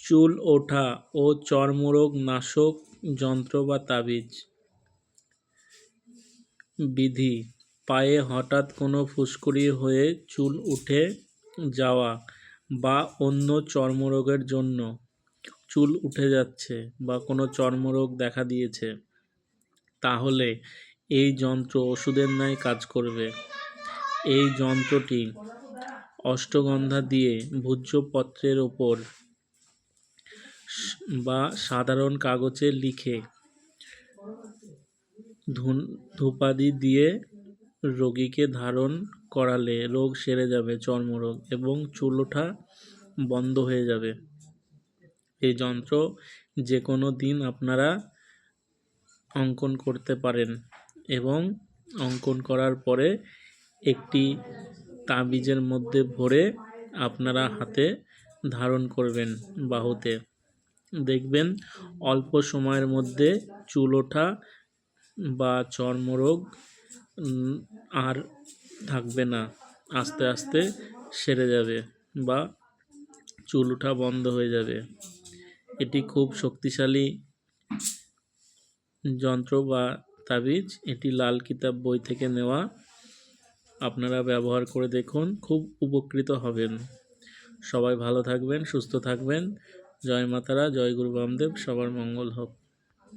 চুল ওঠা ও চর্মরোগ নাশক যন্ত্র বা তাবিজ। বিধি, পায়ে হঠাৎ কোনো ফুসকুড়ি হয়ে চুল উঠে যাওয়া বা অন্য চর্মরোগের জন্য চুল উঠে যাচ্ছে বা কোনো চর্মরোগ দেখা দিয়েছে, তাহলে এই যন্ত্র ওষুধের ন্যায় কাজ করবে। এই যন্ত্রটি অষ্টগন্ধা দিয়ে ভূজ্যপত্রের ওপর বা সাধারণ কাগজে লিখে ধূপাদি দিয়ে রোগীকে ধারণ করালে রোগ সেরে যাবে, চর্মরোগ এবং চুল ওঠা বন্ধ হয়ে যাবে। এই যন্ত্র যে কোনো দিন আপনারা অঙ্কন করতে পারেন এবং অঙ্কন করার পরে একটি তাবিজের মধ্যে ভরে আপনারা হাতে ধারণ করবেন বাহুতে। দেখবেন অল্প সময়ের মধ্যে চুল ওঠা বা চর্মরোগ আর থাকবে না। আস্তে আস্তে সেরে যাবে বা চুল ওঠা বন্ধ হয়ে যাবে। এটি খুব শক্তিশালী যন্ত্র বা তাবিজ। এটি লাল কিতাব বই থেকে নেওয়া। আপনারা ব্যবহার করে দেখুন, খুব উপকৃত হবেন। সবাই ভালো থাকবেন, সুস্থ থাকবেন। জয় মাতারা জয় গুরু বামদেব সবার মঙ্গল হোক।